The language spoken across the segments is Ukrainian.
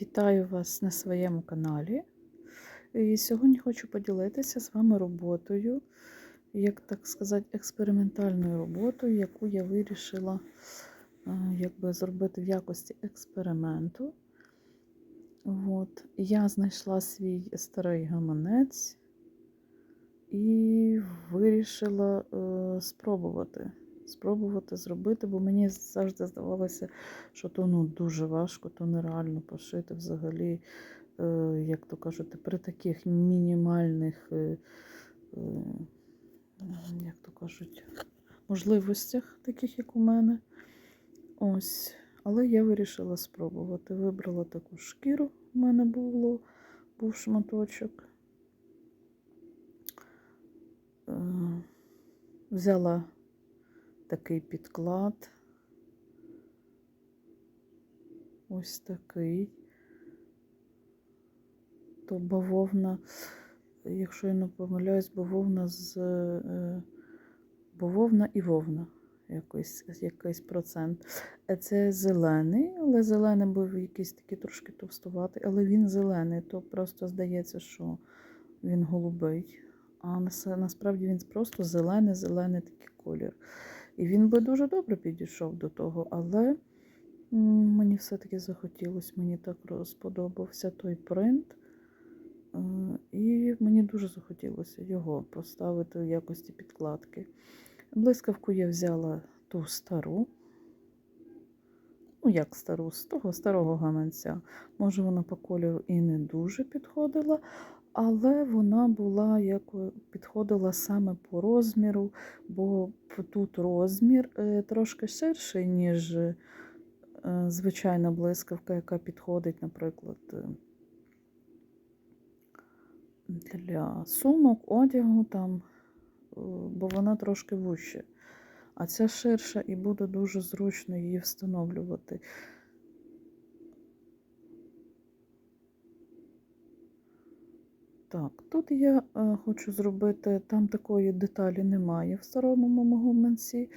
Вітаю вас на своєму каналі. І сьогодні хочу поділитися з вами роботою, як так сказати, експериментальною роботою, яку я вирішила е, якби, зробити в якості експерименту. От. Я знайшла свій старий гаманець і вирішила е, спробувати. Спробувати зробити, бо мені завжди здавалося, що то ну, дуже важко, то нереально пошити взагалі, е, як то кажуть, при таких мінімальних, е, е, як то кажуть, можливостях, таких як у мене. Ось. Але я вирішила спробувати. Вибрала таку шкіру, у мене було, був шматочок. Взяла такий підклад. Ось такий. То бавовна, якщо я не помиляюсь, бавовна з е, бавовна і вовна. Якийсь, якийсь процент. Е, Це зелений, але зелений був якийсь такий трошки товстуватий, але він зелений, то просто здається, що він голубий. А насправді він просто зелений, зелений такий колір. І він би дуже добре підійшов до того, але мені все-таки захотілося, мені так сподобався той принт. Е, І мені дуже захотілося його поставити в якості підкладки. Блискавку я взяла ту стару, ну, як стару, з того старого гаманця. Може, вона по кольору і не дуже підходила, але вона була як підходила саме по розміру, бо тут розмір е, трошки ширший, ніж е, звичайна блискавка, яка підходить, наприклад, е, для сумок, одягу, там, бо вона трошки вужча. А ця ширша і буде дуже зручно її встановлювати. Так, тут я е, хочу зробити, там такої деталі немає в старому моєму гуманці,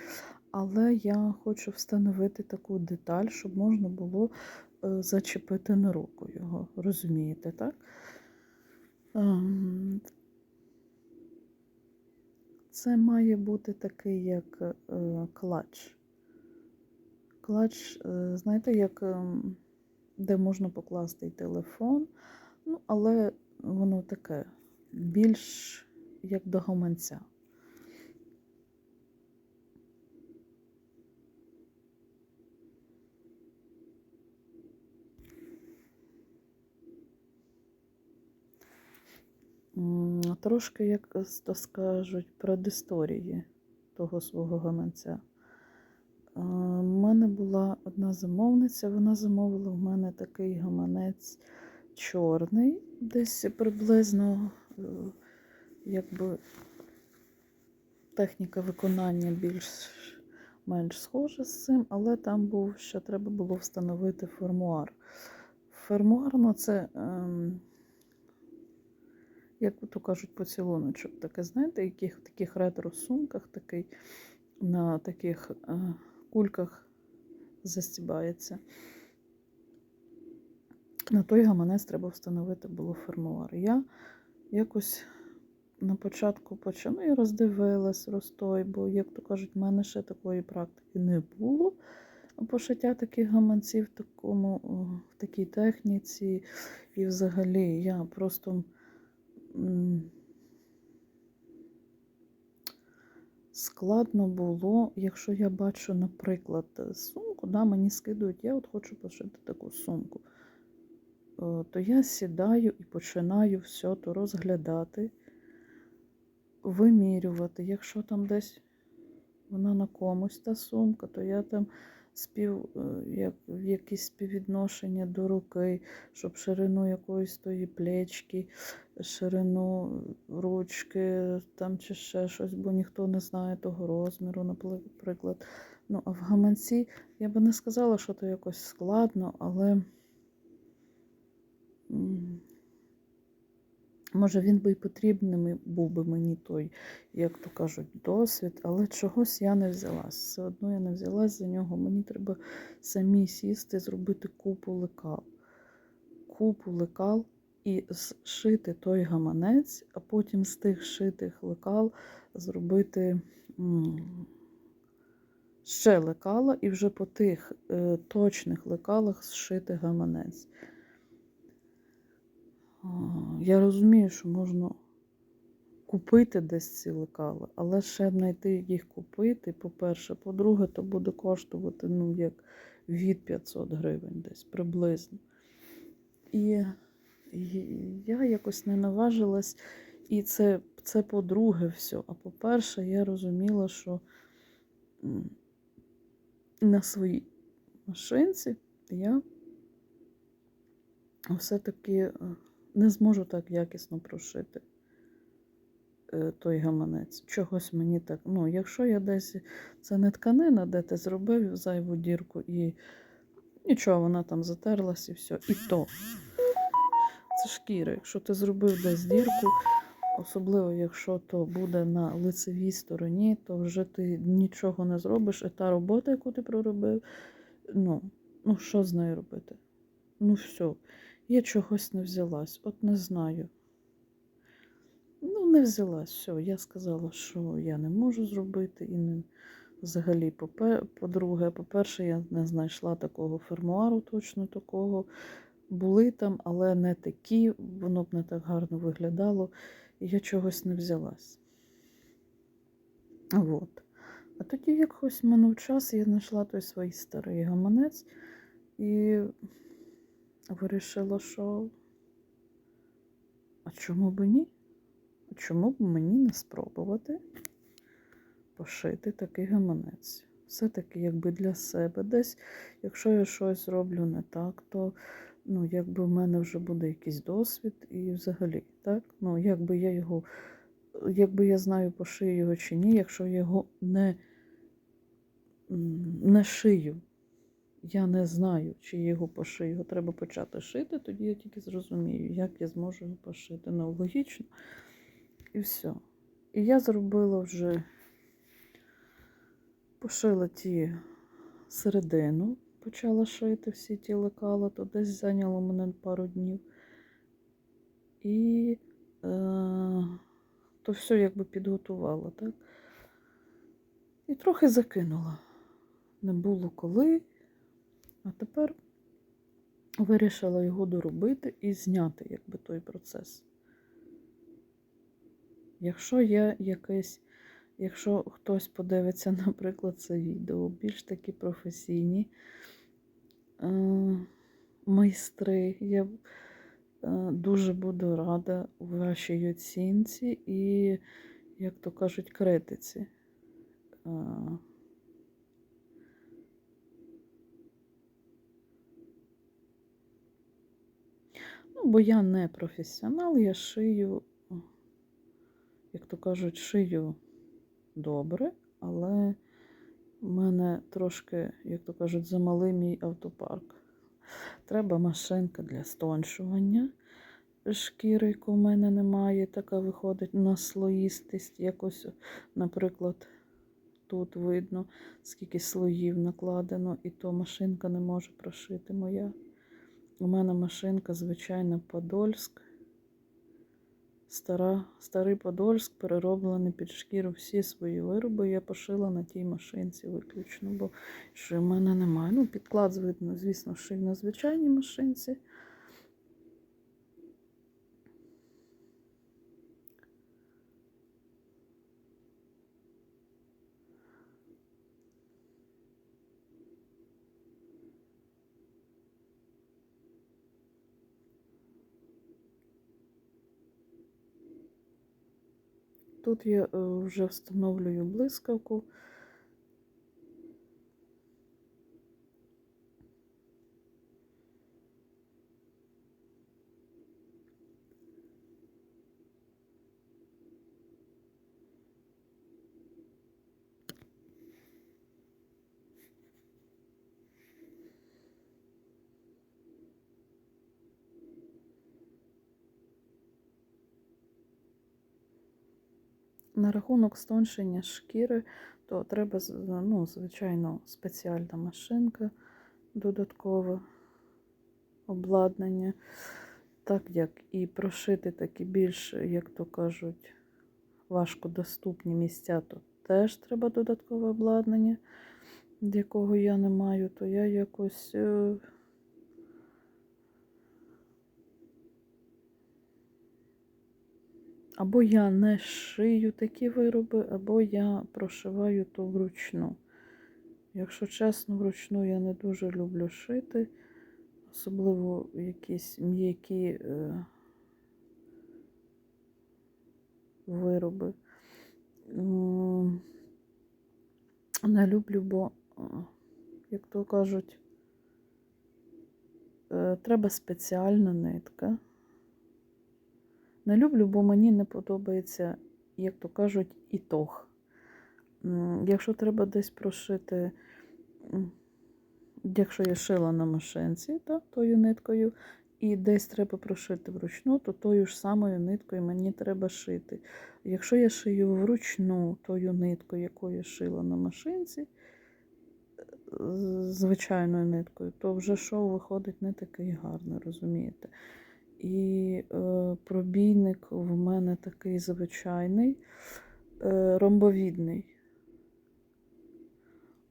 але я хочу встановити таку деталь, щоб можна було е, зачепити на руку його. Розумієте, так? Ем, це має бути такий як е, клач. Клач, знаєте, як, е, де можна покласти і телефон, ну, але воно таке більш як до гаманця. Трошки, як то скажуть, предісторії того свого гаманця. У мене була одна замовниця, вона замовила в мене такий гаманець чорний, десь приблизно, е, якби техніка виконання більш-менш схожа з цим, але там був, ще треба було встановити фермуар. Фермуар, ну це, ем, як то кажуть, поцілуночок, таке, знаєте, яких в таких ретро-сумках такий на таких е, кульках застібається. На той гаманець треба встановити було фермуар. Я якось на початку почала і роздивилась розтой, бо, як то кажуть, в мене ще такої практики не було. Пошиття таких гаманців в, такому, в такій техніці. І взагалі я просто складно було, якщо я бачу, наприклад, сумку, да, мені скидують, я от хочу пошити таку сумку. Е, то я сідаю і починаю все то розглядати, вимірювати. Якщо там десь вона на комусь та сумка, то я там спів, е, як, якісь співвідношення до руки, щоб ширину якоїсь тої плечки, ширину ручки там чи ще щось, бо ніхто не знає того розміру, наприклад. Ну, а в гаманці я би не сказала, що то якось складно, але. Може, він би і потрібним був би мені той, як то кажуть, досвід, але чогось я не взялась. Все одно я не взялась за нього. Мені треба самі сісти, зробити купу лекал. купу лекал і зшити той гаманець, а потім з тих шитих лекал зробити ще лекала і вже по тих е, точних лекалах зшити гаманець. Я розумію, що можна купити десь ці лекала, але ще знайти їх купити, по-перше, по-друге, то буде коштувати ну, як від 500 гривень десь приблизно. І, і я якось не наважилась, і це, це по-друге все. А по-перше, я розуміла, що на своїй машинці я все-таки е, не зможу так якісно прошити е, той гаманець. Чогось мені так. Ну, якщо я десь це не тканина, де ти зробив зайву дірку і нічого, вона там затерлась і все. І то. Це шкіра. Якщо ти зробив десь дірку, особливо якщо то буде на лицевій стороні, то вже ти нічого не зробиш. І та робота, яку ти проробив, ну, ну що з нею робити? Ну, все. Я чогось не взялась, от не знаю. Ну, не взялась, все. Я сказала, що я не можу зробити і не взагалі, по-друге, по-перше, я не знайшла такого фермуару, точно такого. Були там, але не такі, воно б не так гарно виглядало, і я чогось не взялась. От. А тоді якось минув час, я знайшла той свій старий гаманець і вирішила, що а чому б ні? А чому б мені не спробувати пошити такий гаманець? Все-таки, якби для себе десь, якщо я щось роблю не так, то ну, якби в мене вже буде якийсь досвід і взагалі, так? Ну, якби я його, якби я знаю, пошию його чи ні, якщо я його не, не шию, я не знаю, чи я його пошию. Його треба почати шити, тоді я тільки зрозумію, як я зможу його пошити. Ну, логічно. І все. І я зробила вже, пошила ті середину, почала шити всі ті лекала, то десь зайняло мене пару днів. І е, то все якби підготувала, так? І трохи закинула. Не було коли, а тепер вирішила його доробити і зняти якби той процес. Якщо є якесь, якщо хтось подивиться, наприклад, це відео, більш такі професійні е, майстри, я е, дуже буду рада вашій оцінці і, як то кажуть, критиці. Е, Ну, бо я не професіонал, я шию, як то кажуть, шию добре, але в мене трошки, як то кажуть, замалий мій автопарк. Треба машинка для стоншування шкіри, яку в мене немає, така виходить на слоїстість. Якось, наприклад, тут видно, скільки слоїв накладено, і то машинка не може прошити моя. У мене машинка, звичайно, Подольськ. Стара, старий Подольськ, перероблений під шкіру всі свої вироби. Я пошила на тій машинці виключно, бо що в мене немає. Ну, підклад, звісно, шив на звичайній машинці. Тут я е, вже встановлюю блискавку. На рахунок стоншення шкіри, то треба, ну, звичайно, спеціальна машинка додаткова. обладнання. Так як і прошити такі більш, як то кажуть, важкодоступні місця, то теж треба додаткове обладнання, якого я не маю, то я якось. Або я не шию такі вироби, або я прошиваю то вручну. Якщо чесно, вручну я не дуже люблю шити, особливо якісь м'які е, вироби. Не люблю, бо, е, як то кажуть, е, треба спеціальна нитка. Не люблю, бо мені не подобається, як то кажуть, ітог. Якщо треба десь прошити, якщо я шила на машинці, так, тою ниткою, і десь треба прошити вручну, то тою ж самою ниткою мені треба шити. Якщо я шию вручну тою ниткою, яку я шила на машинці, звичайною ниткою, то вже шов виходить не такий гарний, розумієте? І е, пробійник в мене такий звичайний, е, ромбовідний.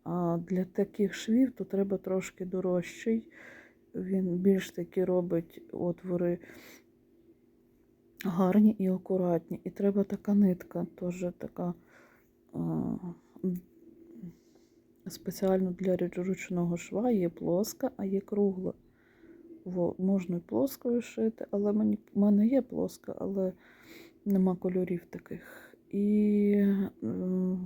А для таких швів то треба трошки дорожчий. Він більш таки робить отвори гарні і акуратні. І треба така нитка, теж така е, спеціально для ручного шва є плоска, а є кругла. Можна і плоскою шити, але мені, в мене є плоска, але нема кольорів таких. І е,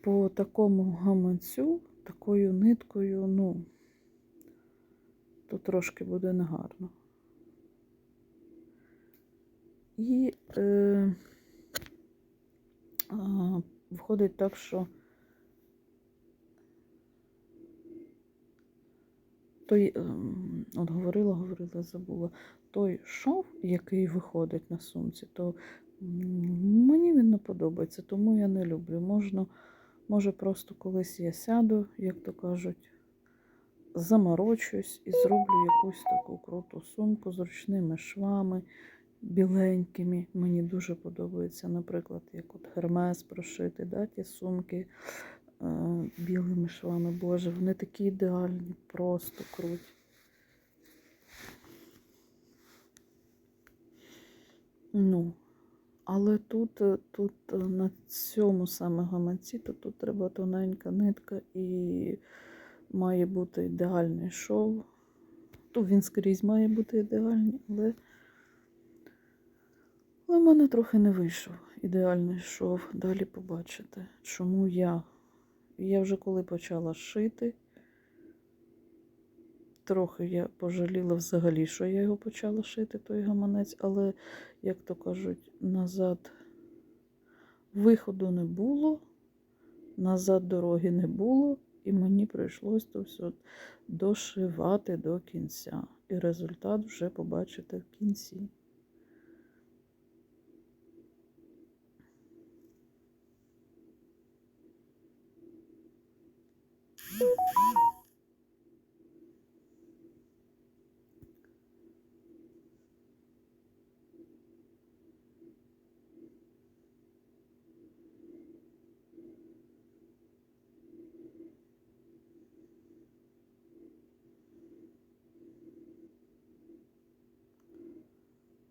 по такому гаманцю, такою ниткою, ну, то трошки буде негарно. І е, а, виходить так, що той, ем, от говорила, говорила, забула, той шов, який виходить на сумці, то мені він не подобається, тому я не люблю. Можна, може, просто колись я сяду, як то кажуть, заморочусь і зроблю якусь таку круту сумку з ручними швами, біленькими. Мені дуже подобається, наприклад, як от Гермес прошити, да, ті сумки білими швами. Боже, вони такі ідеальні, просто круті. Ну, але тут, е, тут е, на цьому саме гаманці, то тут треба тоненька нитка і має бути ідеальний шов. То він скрізь має бути ідеальний, але, але в мене трохи не вийшов ідеальний шов. Далі побачите, чому я. Я вже коли почала шити, трохи я пожаліла взагалі, що я його почала шити, той гаманець, але, як то кажуть, назад виходу не було, назад дороги не було, і мені прийшлось то все дошивати до кінця. І результат вже побачите в кінці.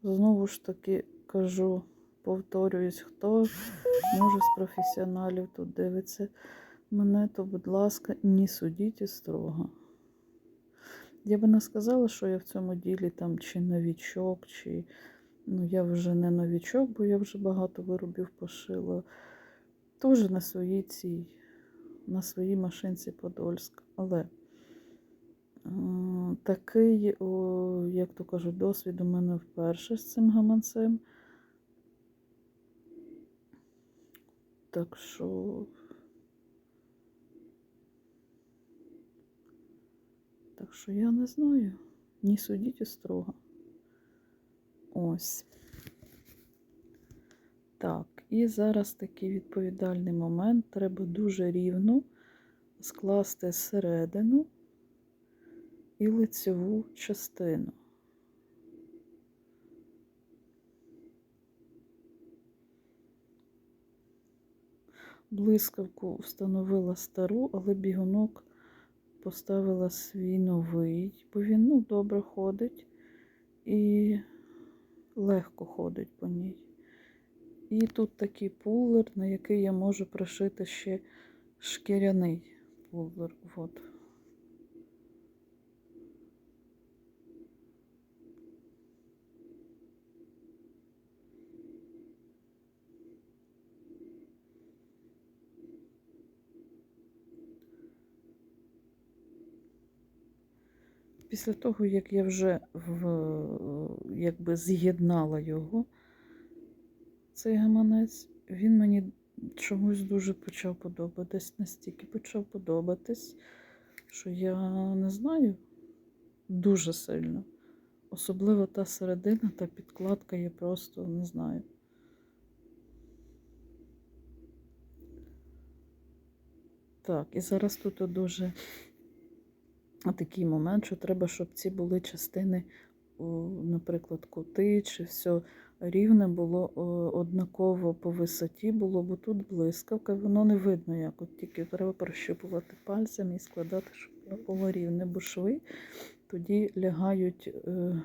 Знову ж таки кажу, повторююсь, хто може з професіоналів тут дивиться мене, то, будь ласка, не судіть і строго. Я би не сказала, що я в цьому ділі там чи новічок, чи ну, я вже не новічок, бо я вже багато виробів пошила. Теж на своїй цій, на своїй машинці Подольськ. Але е, такий, о, як то кажуть, досвід у мене вперше з цим гаманцем. Так що. Що я не знаю. Не судіть і строго. Ось. Так, і зараз такий відповідальний момент. Треба дуже рівно скласти середину і лицеву частину. Блискавку встановила стару, але бігунок поставила свій новий, бо він ну, добре ходить і легко ходить по ній. І тут такий пулер, на який я можу пришити ще шкіряний пулер. От. Після того, як я вже в, якби з'єднала його, цей гаманець, він мені чомусь дуже почав подобатись, настільки почав подобатись, що я не знаю дуже сильно. Особливо та середина, та підкладка, я просто не знаю. Так, і зараз тут дуже такий момент, що треба, щоб ці були частини, наприклад, кути чи все рівне було однаково по висоті було, бо тут блискавка, воно не видно як. От тільки треба прощупувати пальцями і складати, щоб було рівне, бо шви тоді лягають, е,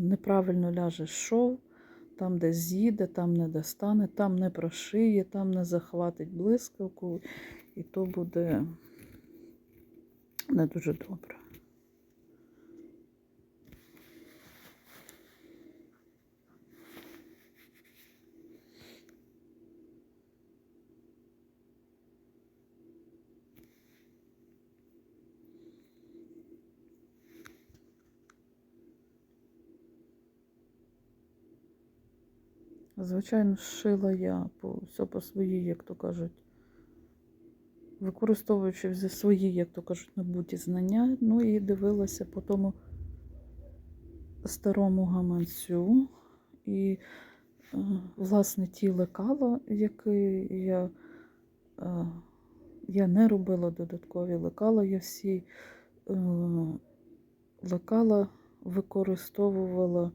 неправильно ляже шов, там, де з'їде, там не достане, там не прошиє, там не захватить блискавку, і то буде не дуже добре. Звичайно, шила я по все по своїй, як то кажуть, використовуючи свої, як то кажуть, набуті знання, ну і дивилася по тому старому гаманцю. І, е, власне, ті лекала, які я, е, я не робила додаткові лекала, я всі е, лекала використовувала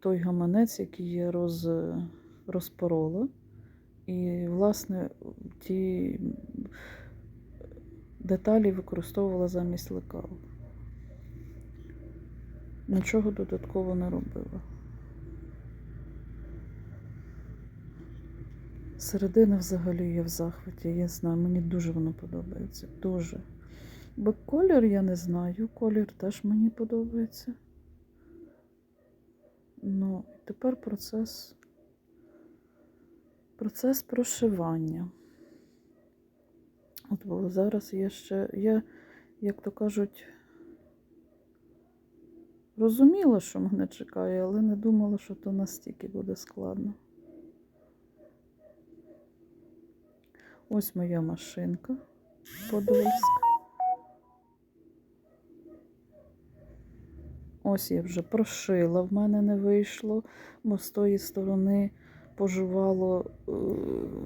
той гаманець, який я роз, розпорола. І, власне, ті деталі використовувала замість лекал. Нічого додатково не робила. Середина взагалі я в захваті, я знаю, мені дуже воно подобається. Дуже. Бо колір я не знаю, колір теж мені подобається. Ну, тепер процес процес прошивання. От бо зараз я ще, я, як то кажуть, розуміла, що мене чекає, але не думала, що то настільки буде складно. Ось моя машинка подольська. Ось я вже прошила, в мене не вийшло, бо з тої сторони пожувало е,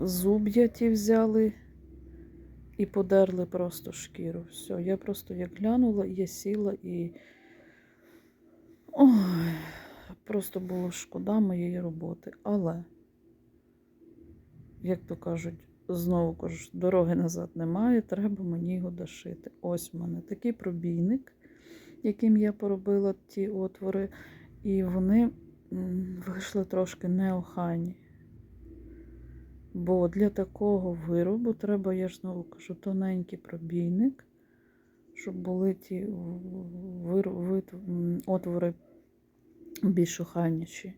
зуб'я ті взяли і подерли просто шкіру. Все, я просто як глянула, я сіла і ой, просто було шкода моєї роботи. Але, як то кажуть, знову кажу, дороги назад немає, треба мені його дошити. Ось в мене такий пробійник яким я поробила ті отвори, і вони вийшли трошки неохайні. Бо для такого виробу треба, я ж знову кажу, тоненький пробійник, щоб були ті отвори більш охайніші.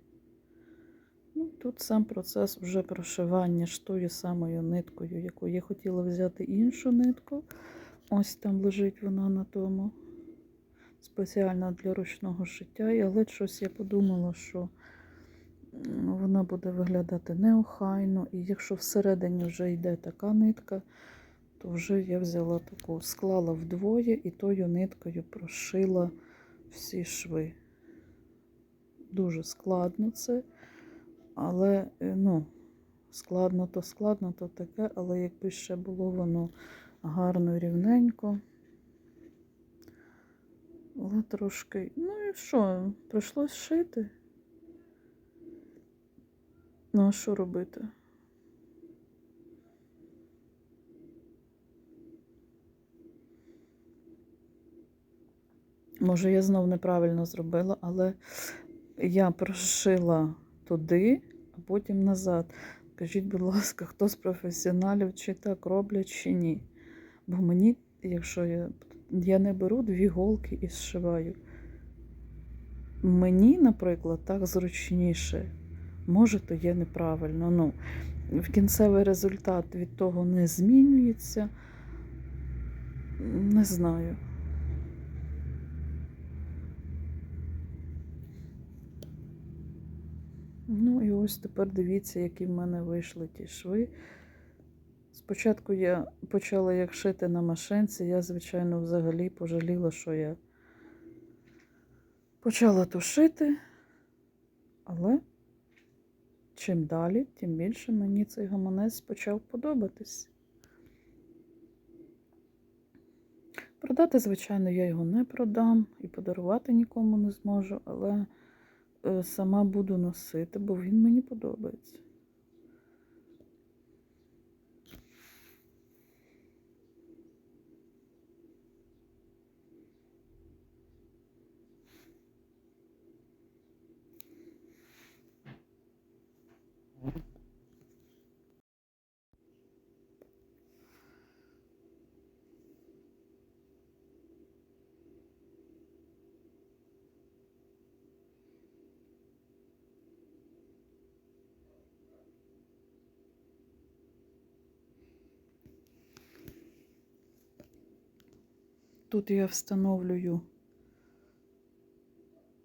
Ну, Тут сам процес вже прошивання ж тою самою ниткою, яку я хотіла взяти іншу нитку. Ось там лежить вона на тому спеціально для ручного шиття, але щось я подумала, що вона буде виглядати неохайно, і якщо всередині вже йде така нитка, то вже я взяла таку, склала вдвоє і тою ниткою прошила всі шви. Дуже складно це, але, е, ну, складно то складно, то таке, але якби ще було воно гарно рівненько Трошки. Ну і що? Прийшлось шити. Ну, а що робити? Може, я знов неправильно зробила, але я прошила туди, а потім назад. Скажіть, будь ласка, хто з професіоналів чи так роблять, чи ні? Бо мені, якщо я, я не беру дві голки і зшиваю. Мені, наприклад, так зручніше. Може, то є неправильно. Ну, в кінцевий результат від того не змінюється. Не знаю. Ну і ось тепер дивіться, які в мене вийшли ті шви. Спочатку я почала як шити на машинці, я, звичайно, взагалі пожаліла, що я почала то шити, але чим далі, тим більше мені цей гаманець почав подобатись. Продати, звичайно, я його не продам і подарувати нікому не зможу, але е, сама буду носити, бо він мені подобається. Тут я встановлюю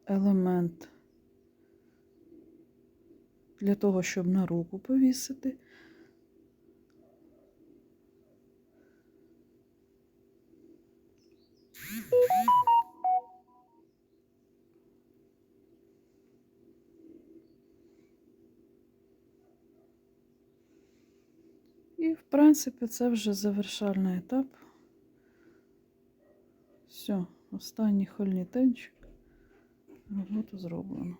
елемент для того, щоб на руку повісити. І, в принципі, це вже завершальний етап. Все, останній хольнітенчик. Роботу зроблено.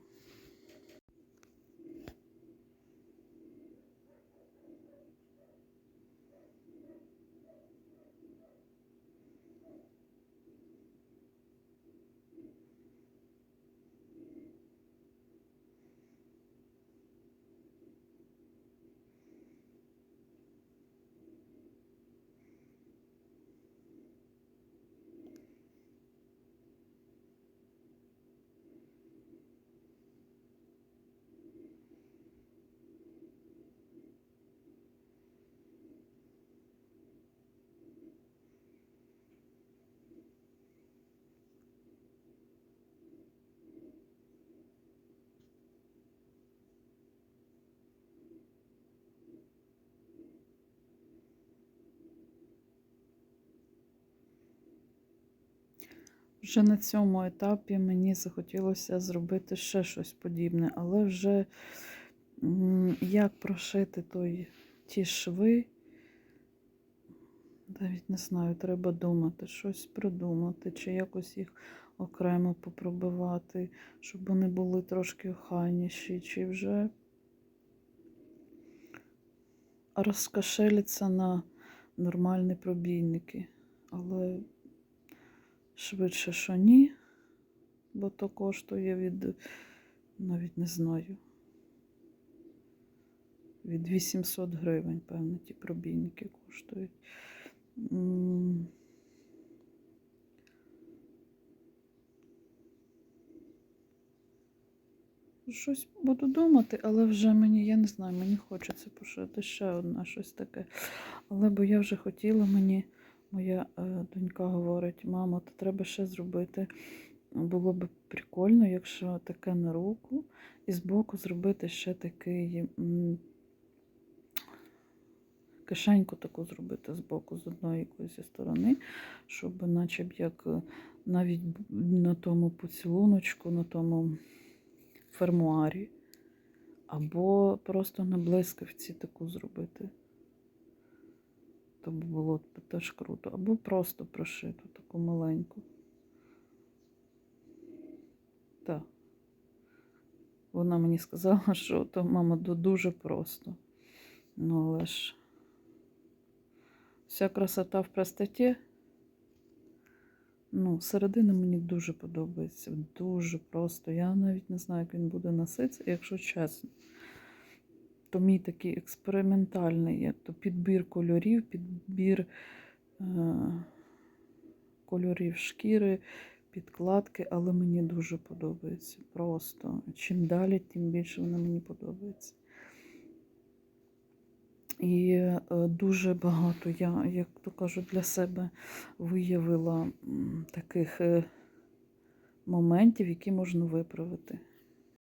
Вже на цьому етапі мені захотілося зробити ще щось подібне, але вже як прошити той, ті шви, навіть не знаю, треба думати, щось придумати, чи якось їх окремо попробувати, щоб вони були трошки охайніші, чи вже розкошелиться на нормальні пробійники. Але Швидше, що ні, бо то коштує від, навіть не знаю, від 800 гривень, певно, ті пробійники коштують. Щось буду думати, але вже мені, я не знаю, мені хочеться пошити ще одне щось таке. Але бо я вже хотіла мені. Моя е, донька говорить, мамо, то треба ще зробити. Було б прикольно, якщо таке на руку, і збоку зробити ще такий кишеньку таку зробити збоку, з одної якоїсь сторони, щоб наче б як е, навіть на тому поцілуночку, на тому фермуарі, або просто на блискавці таку зробити. То було теж круто. Або просто прошиту таку маленьку. красота. Вона мені сказала, що то, мама, ду- дуже просто. Ну, але ж вся красота в простоті. Ну, середина мені дуже подобається. Дуже просто. Я навіть не знаю, як він буде носитися, якщо чесно. То мій такий експериментальний, як то підбір кольорів, підбір е- кольорів шкіри, підкладки, але мені дуже подобається. Просто. Чим далі, тим більше вона мені подобається. І е, дуже багато я, як то кажуть, для себе виявила таких е, моментів, які можна виправити.